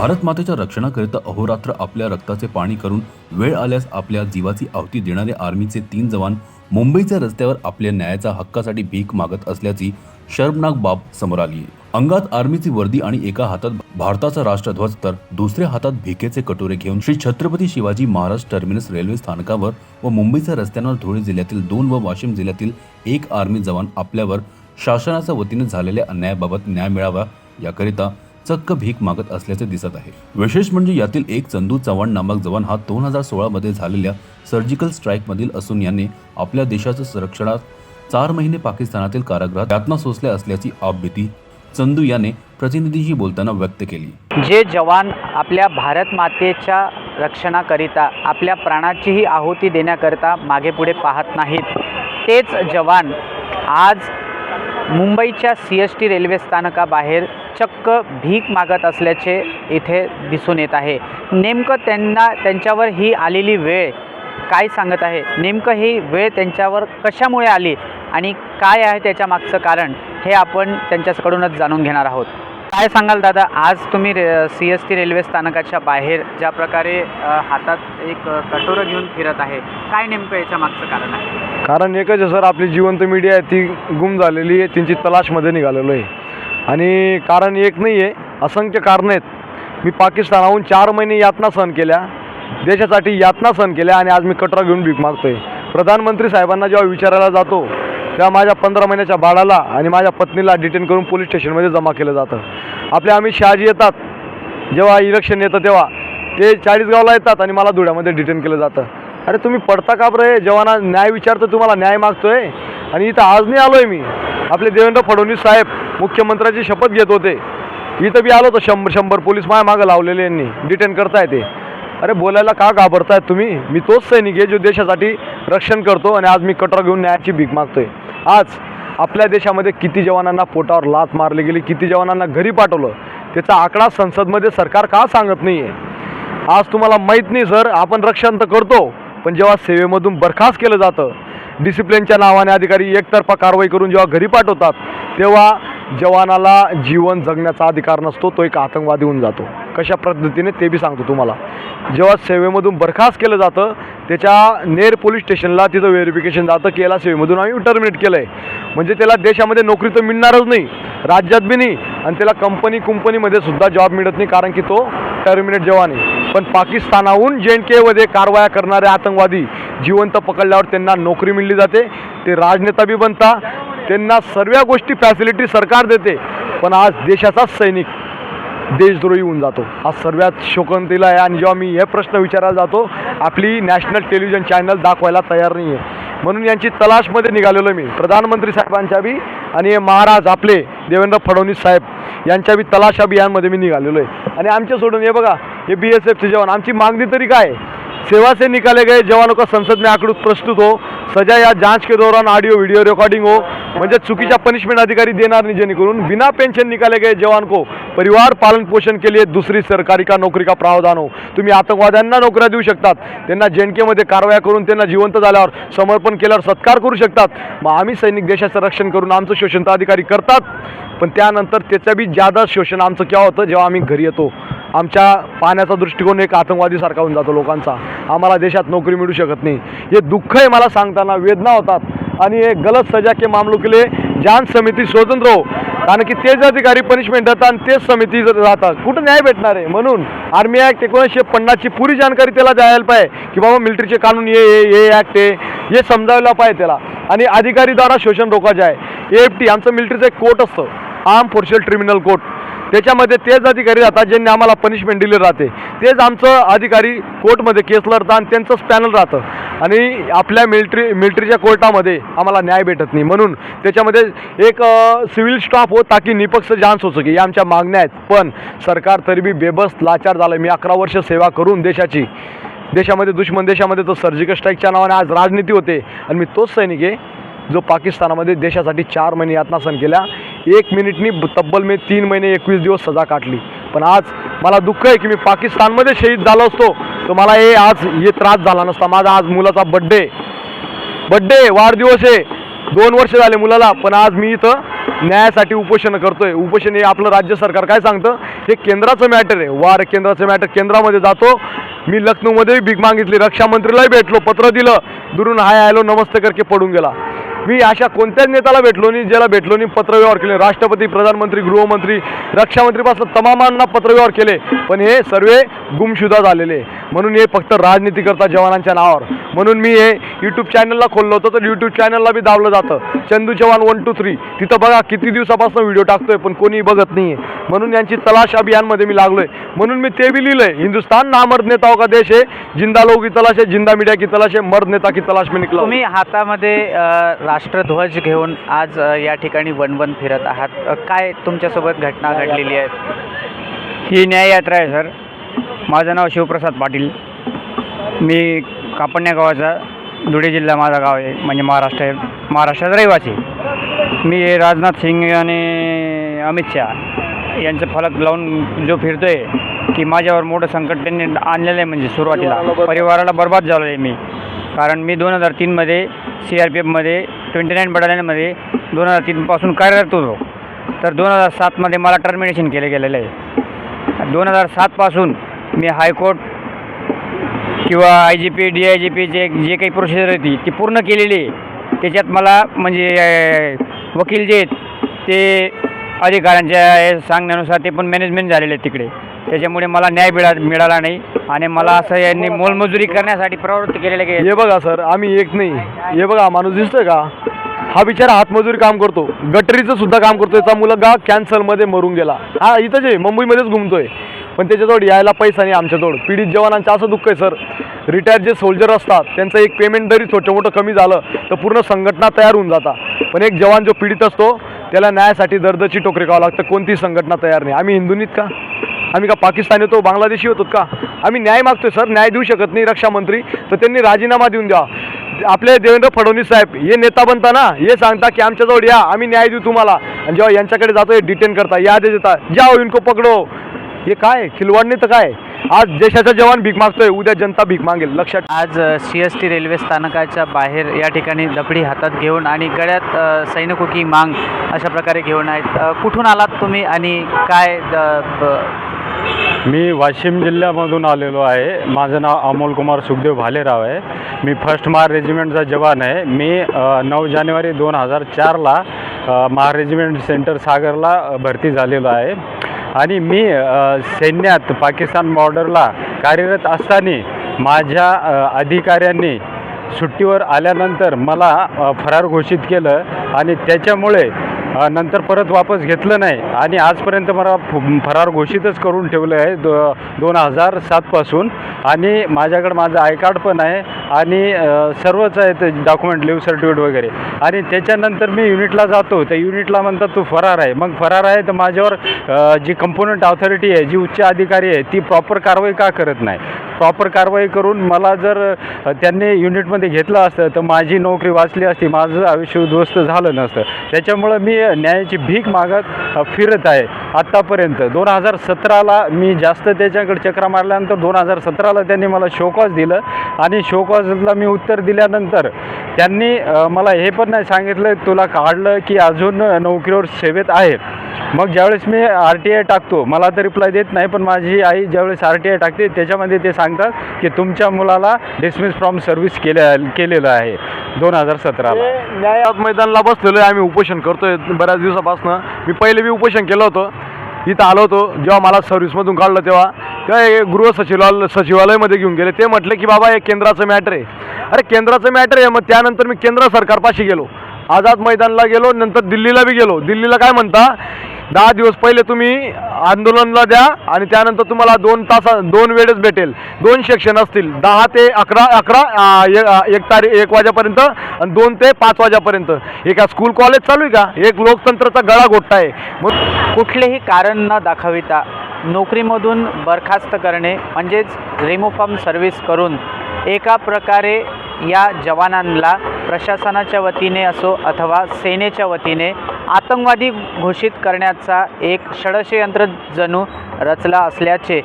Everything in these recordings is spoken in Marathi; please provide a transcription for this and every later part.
भारत मातेच्या रक्षणाकरिता अहोरात्र आपल्या रक्ताचे पाणी करून वेळ आल्यास आपल्या जीवाची आहुती देणारे आर्मीचे तीन जवान मुंबईच्या रस्त्यावर आपल्या न्यायाच्या हक्कासाठी भीक मागत असल्याची शर्मनाक बाब समोर आली. अंगात आर्मीची वर्दी आणि एका हातात भारताचा राष्ट्रध्वज तर दुसऱ्या हातात भिकेचे कटोरे घेऊन श्री छत्रपती शिवाजी महाराज टर्मिनस रेल्वे स्थानकावर व मुंबईच्या रस्त्यांवर धुळे जिल्ह्यातील दोन व वाशिम जिल्ह्यातील एक आर्मी जवान आपल्यावर शासनाच्या वतीने झालेल्या अन्यायाबाबत न्याय मिळावा याकरिता चक्क भीक मागत असल्याचे दिसत आहे. विशेष म्हणजे यातील एक चंदू चव्हाण नामक जवान हा दोन हजार सोळा मध्ये झालेल्या सर्जिकल स्ट्राईक मधील असून याने आपल्या देशाच्या संरक्षणात चार महिने पाकिस्तानातील कारागृहात यातना सोसल्या असल्याची आपबीती चंदू याने प्रतिनिधीशी बोलताना व्यक्त केली. जे जवान आपल्या भारत मातेच्या रक्षणाकरिता आपल्या प्राणाचीही आहुती देण्याकरिता मागे पुढे पाहत नाहीत तेच जवान आज मुंबईच्या सी एस टी रेल्वे स्थानकाबाहेर चक्क भीक मागत असल्याचे इथे दिसून येत आहे. नेमकं त्यांना त्यांच्यावर ही आलेली वेळ काय सांगत आहे? नेमकं ही वेळ त्यांच्यावर कशामुळे आली आणि काय आहे त्याच्या मागचं कारण हे आपण त्यांच्याकडूनच जाणून घेणार आहोत. काय सांगाल दादा? आज तुम्ही रे सी एस टी रेल्वे स्थानकाच्या बाहेर ज्या प्रकारे हातात एक कटोरं घेऊन फिरत आहे काय नेमकं याच्या मागचं कारण आहे? कारण एकच आहे सर आपली जिवंत मीडिया आहे ती गुम झालेली आहे त्यांची तलाशमध्ये निघालेलो आहे. आणि कारण एक नाही आहे असंख्य कारणं आहेत. मी पाकिस्तानाहून चार महिने यातना सहन केल्या. देशासाठी यातना सहन केल्या आणि आज मी कटरा घेऊन भीक आहे प्रधानमंत्री साहेबांना जेव्हा विचारायला जातो तेव्हा माझ्या पंधरा महिन्याच्या बाळाला आणि माझ्या पत्नीला डिटेन करून पोलीस स्टेशनमध्ये जमा केलं जातं. आपले आम्ही शहाजी येतात. जेव्हा इलेक्शन येतं तेव्हा ते चाळीसगावला येतात आणि मला धुळ्यामध्ये डिटेन केलं जातं. अरे तुम्ही पडता का बरं हे? न्याय विचारतो तुम्हाला न्याय मागतोय? आणि इथं आज नाही आलोय मी. आपले देवेंद्र फडणवीस साहेब मुख्यमंत्र्याची शपथ घेत होते. इथं बी आलो होतो शंभर शंभर पोलीस माया मागं लावलेले यांनी. डिटेन करताय ते. अरे बोलायला का घाबरतायत तुम्ही? मी तोच सैनिक आहे जो देशासाठी रक्षण करतो आणि आज मी कटरा घेऊन न्यायाची भीक मागतोय. आज आपल्या देशामध्ये किती जवानांना पोटावर लात मारली गेली किती जवानांना घरी पाठवलं त्याचा आकडा संसदमध्ये सरकार का सांगत नाही आहे आज तुम्हाला माहीत नाही सर. आपण रक्षण तर करतो पण जेव्हा सेवेमधून बरखास्त केलं जातं डिसिप्लिनच्या नावाने अधिकारी एकतर्फा कारवाई करून जेव्हा घरी पाठवतात तेव्हा जवानाला जीवन जगण्याचा अधिकार नसतो तो एक आतंकवादी होऊन जातो. कशा पद्धतीने ते बी सांगतो तुम्हाला. जेव्हा सेवेमधून बरखास्त केलं जातं त्याच्या नेर पोलीस स्टेशनला तिथं व्हेरिफिकेशन जातं की याला सेवेमधून आम्ही टर्मिनेट केलं आहे म्हणजे त्याला देशामध्ये नोकरी तर मिळणारच नाही राज्यात बी नाही आणि त्याला कंपनी कुंपनीमध्ये सुद्धा जॉब मिळत नाही कारण की तो टर्मिनेट जवान आहे. पण पाकिस्तानाहून जे एन केमध्ये कारवाया करणारे आतंकवादी जिवंत पकडल्यावर त्यांना नोकरी मिळली जाते ते राजनेता बी बनता त्यांना सर्व गोष्टी फॅसिलिटी सरकार देते पण आज देशाचाच सैनिक देशद्रोही होऊन जातो. हा सर्वात शोकंतीला आहे आणि जेव्हा मी हे प्रश्न विचारायला जातो आपली नॅशनल टेलिव्हिजन चॅनल दाखवायला तयार नाही आहे म्हणून यांची तलाशमध्ये निघालेलो मी. प्रधानमंत्री साहेबांच्या बी आणि महाराज आपले देवेंद्र फडणवीस साहेब यांच्या बी तलाश अभियानमध्ये मी निघालेलो आहे. आणि आमच्या सोडून हे बघा हे बी एस एफचे जवान आमची मागणी तरी काय सेवा से निकाले गए जवानों का संसद में आंकड़ू प्रस्तुत हो। सजा या जांच के दौरान ऑडियो वीडियो रिकॉर्डिंग हो। म्हणजे चुकीच्या पनिशमेंट अधिकारी देणार नाही जेणेकरून बिना पेंशन निकाले गए जवान को परिवार पालन पोषण के लिए दुसरी सरकारी का नोकरी का प्रावधान हो। तुम्ही आतंकवाद्यांना नोकऱ्या देऊ शकतात। त्यांना जेनकेमध्ये कारवाया करून त्यांना जिवंत झाल्यावर समर्पण केल्यावर सत्कार करू शकतात। मग आम्ही सैनिक देशाचं रक्षण करून आमचं शोषण तर अधिकारी करतात पण त्यानंतर त्याचं बी जादा शोषण आमचं केव्हा होतं जेव्हा आम्ही घरी येतो? आमच्या पाहण्याचा दृष्टिकोन एक आतंकवादीसारखा होऊन जातो लोकांचा. आम्हाला देशात नोकरी मिळू शकत नाही. हे दुःख आहे मला सांगताना वेदना होतात. आणि हे गलत सजा के मामलो केले जान समिती स्वतंत्र हो कारण की तेच अधिकारी पनिशमेंट देतात आणि तेच समिती जर राहतात. कुठं न्याय भेटणार आहे? म्हणून आर्मी ॲक्ट एकोणीसशे पन्नासची पुरी जानकारी त्याला द्यायला पाहिजे की बाबा मिलिटरीचे कानून हे हे हे ॲक्ट आहे. हे समजायला पाहिजे त्याला. आणि अधिकारीद्वारा शोषण रोखायचे आहे ए एफ टी आमचं मिलिटरीचं एक कोर्ट असतं. आर्म फोर्शियल ट्रिमिनल कोर्ट त्याच्यामध्ये तेच अधिकारी राहतात ज्यांनी आम्हाला पनिशमेंट दिली राहते. तेच आमचं अधिकारी कोर्टमध्ये केस लढतात आणि त्यांचंच पॅनल राहतं. आणि आपल्या मिलिटरी मिलिटरीच्या कोर्टामध्ये आम्हाला न्याय भेटत नाही. म्हणून त्याच्यामध्ये एक सिव्हिल स्टाफ हो ताकी निपक्ष जांच हो सके या आमच्या मागण्या आहेत. पण सरकार तरी बी बेबस लाचार झालं मी अकरा वर्ष सेवा करून देशाची देशामध्ये दुश्मन देशामध्ये तो सर्जिकल स्ट्राईकच्या नावाने आज राजनीती होते. आणि मी तोच सैनिक आहे जो पाकिस्तानामध्ये देशासाठी चार महिने यातनासन केल्या एक मिनिटनी तब्बल मी तीन महिने एकवीस दिवस सजा काटली. पण आज मला दुःख आहे की मी पाकिस्तानमध्ये शहीद झालो असतो. तर मला हे आज हे त्रास झाला नसता. माझा आज मुलाचा बड्डे बड्डे वाढदिवस आहे. दोन वर्ष झाले मुलाला पण आज मी इथं न्यायासाठी उपोषण करतोय. उपोषण हे आपलं राज्य सरकार काय सांगतं? हे केंद्राचं मॅटर आहे. वार केंद्राचं मॅटर केंद्रामध्ये जातो. मी लखनौमध्ये भीक मागितली. रक्षामंत्रीलाही भेटलो. पत्र दिलं. दुरून हाय आयलो नमस्ते करके पडून गेला. मी अशा कोणत्याच नेत्याला भेटलो नाही ज्याला भेटलो नाही पत्रव्यवहार केले. राष्ट्रपती प्रधानमंत्री गृहमंत्री रक्षामंत्रीपासून तमामांना पत्रव्यवहार केले. पण हे सर्व गुमशुदा झालेले. म्हणून हे फक्त राजनीती करता जवानांच्या नावावर. म्हणून मी हे यूट्यूब चॅनलला खोललं होतं तर यूट्यूब चॅनलला बी दाबलं जातं. Chandu Chavan one two three तिथं बघा किती दिवसापासून व्हिडिओ टाकतोय पण कोणी बघत नाही म्हणून यांची तलाश अभियानमध्ये मी लागलोय. म्हणून मी ते बी लिहिलंय. हिंदुस्तान नामर्द नेताओं हो का देश आहे जिंदा लोग की तलाश आहे जिंदा मीडिया की तलाश आहे मर्द नेता की तलाश मी निघलो मी हातामध्ये राष्ट्रध्वज घेऊन आज या ठिकाणी वणवण फिरत आहात. काय तुमच्यासोबत घटना घडलेली आहे? ही न्याययात्रा आहे सर. माझं नाव शिवप्रसाद पाटील. मी कापण्या गावाचा धुळे जिल्हा माझा गाव आहे म्हणजे महाराष्ट्र आहे. महाराष्ट्रात रहिवासी. मी राजनाथ सिंग आणि अमित शहा यांचं फलक लावून जो फिरतो आहे की माझ्यावर मोठं संकट त्यांनी आणलेलं आहे म्हणजे सुरुवातीला. परिवाराला बर्बाद झालो आहे मी. कारण मी दोन हजार तीनमध्ये सी आर पी एफमध्ये ट्वेंटी नाईन बटालियनमध्ये दोन हजार तीनपासून कार्यरत होतो. तर दोन हजार सातमध्ये मला टर्मिनेशन केलं गेलेलं आहे. दोन हजार सातपासून मी हायकोर्ट किंवा I G P D I G पीचे जे काही प्रोसिजर होती ती पूर्ण केलेली आहे. त्याच्यात मला म्हणजे वकील जे आहेत ते अधिकाऱ्यांच्या सांगण्यानुसार ते पण मॅनेजमेंट झालेले आहे तिकडे. त्याच्यामुळे मला न्याय मिळा मिळाला नाही आणि मला असं यांनी मोलमजुरी करण्यासाठी प्रवृत्त केलेलं की हे बघा सर आम्ही एक नाही. हे बघा माणूस दिसतोय का? हा बिचारा हातमजुरी काम करतो. गटरीचं सुद्धा काम करतो. याचा मुलगा कॅन्सरमध्ये मरून गेला. हा इथंच आहे मुंबईमध्येच घुमतोय. पण त्याच्याजवळ यायला पैसा नाही आमच्याजवळ. पीडित जवानांचं असं दुःख आहे सर. रिटायर्ड जे सोल्जर असतात त्यांचं एक पेमेंट जरी छोटं मोठं कमी झालं तर पूर्ण संघटना तयार होऊन जाता. पण एक जवान जो पीडित असतो त्याला न्यायासाठी दर्दची टोकरी खावं लागतं. कोणती संघटना तयार नाही. आम्ही हिंदूनीत का? आम्ही का पाकिस्तानी होतो बांगलादेशी होतो का? आम्ही न्याय मागतो सर. न्याय देऊ शकत नाही रक्षामंत्री. तर त्यांनी राजीनामा देऊन द्या. आपले देवेंद्र फडणवीस साहेब हे नेता बनता ना हे सांगता की आमच्याजवळ या आम्ही न्याय देऊ तुम्हाला. आणि जेव्हा यांच्याकडे जातो हे डिटेन करता. या आदेश देता जाओ इनको पकडो. हे काय? खिलवाडणी तर काय? आज देशाचा जवान भीक मागतोय उद्या जनता भीक मागेल. लक्षात आज सी एस टी रेल्वे स्थानकाच्या बाहेर या ठिकाणी दपडी हातात घेऊन आणि गळ्यात सैनिको की मांग अशा प्रकारे घेऊन आहेत. कुठून आलात तुम्ही आणि काय मी वाशिम जिल्ह्यामधून आलेलो आहे. माझं नाव अमोल कुमार सुखदेव भालेराव आहे. मी फर्स्ट महार रेजिमेंटचा जवान आहे. मी नऊ जानेवारी दोन हजार चारला महार रेजिमेंट सेंटर सागरला भरती झालेलो आहे. आणि मी सैन्यात पाकिस्तान बॉर्डरला कार्यरत असताना माझ्या अधिकाऱ्यांनी सुट्टीवर आल्यानंतर मला फरार घोषित केलं आणि त्याच्यामुळे नंतर परत वापस घेतलं नाही. आणि आजपर्यंत मला फरार घोषितच करून ठेवलं आहे दो दोन हजार सातपासून आणि माझ्याकडं माझं आय कार्ड पण आहे. आणि सर्वच आहे ते डॉक्युमेंट लिव्ह सर्टिफिकेट वगैरे. आणि त्याच्यानंतर मी युनिटला जातो. त्या युनिटला म्हणतात तू फरार आहे. मग फरार आहे तर माझ्यावर जी कंपोनंट ऑथॉरिटी आहे जी उच्च अधिकारी आहे ती प्रॉपर कारवाई का करत नाही? प्रॉपर कारवाई करून मला जर त्यांनी युनिटमध्ये घेतलं असतं तर माझी नोकरी वाचली असती माझं आयुष्य उद्ध्वस्त झालं नसतं. त्याच्यामुळं मी न्यायाची भीक मागत फिरत आहे. आत्तापर्यंत दोन हजार सतराला मी जास्त त्याच्याकडे चक्रा मारल्यानंतर दोन हजार सतराला त्यांनी मला शोकॉज दिलं. आणि शोकॉजला मी उत्तर दिल्यानंतर त्यांनी मला हे पण नाही सांगितलं तुला काढलं की अजून नोकरीवर सेवेत आहे. मग ज्यावेळेस मी आर टी आय टाकतो मला तर रिप्लाय देत नाही पण माझी आई ज्यावेळेस आर टी आय टाकते त्याच्यामध्ये ते सांगतात की तुमच्या मुलाला डिसमिस फ्रॉम सर्व्हिस केल्या केलेलं आहे दोन हजार सतराला. हे न्यायात मैदानला बसलेलो आहे आम्ही उपोषण करतोय बऱ्याच दिवसापासून. मी पहिले बी उपोषण केलं होतं इथं आलो होतो जेव्हा मला सर्व्हिसमधून काढलं तेव्हा. तेव्हा गृह सचिवालय सचिवालयमध्ये घेऊन गेले. ते म्हटले की बाबा हे केंद्राचं मॅटर आहे. अरे केंद्राचं मॅटर आहे. मग त्यानंतर मी केंद्र सरकारपाशी गेलो. आझाद मैदानला गेलो नंतर दिल्लीला बी गेलो. दिल्लीला काय म्हणता? दहा दिवस पहिले तुम्ही आंदोलनला द्या आणि त्यानंतर तुम्हाला दोन तासा दोन वेळेस भेटेल. दोन सेक्शन असतील. दहा ते अकरा अकरा एक तारीख एक वाजेपर्यंत आणि दोन ते पाच वाजेपर्यंत. हे का स्कूल कॉलेज चालू आहे का? एक लोकतंत्राचा गळा घोटता आहे. मग कुठलेही कारण न दाखविता नोकरीमधून बरखास्त करणे म्हणजेच रिमूव्ह सर्व्हिस करून एका प्रकारे या जवानांना प्रशासनाच्या वतीने असो अथवा सेनेच्या वतीने आतंकवादी घोषित करण्याचा एक षडषयंत्र जणू रचला असल्याचे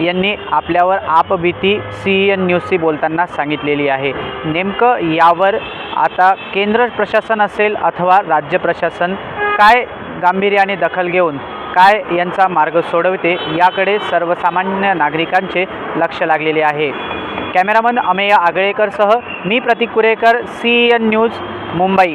यांनी आपल्यावर आपभीती सी एन न्यूजशी बोलताना सांगितलेली आहे. नेमकं यावर आता केंद्र प्रशासन असेल अथवा राज्य प्रशासन काय गांभीर्याने दखल घेऊन काय यांचा मार्ग सोडवते याकडे सर्वसामान्य नागरिकांचे लक्ष लागलेले आहे. कॅमेरामन अमेय आगळेकरसह मी Pratik Kurekar C N news Mumbai.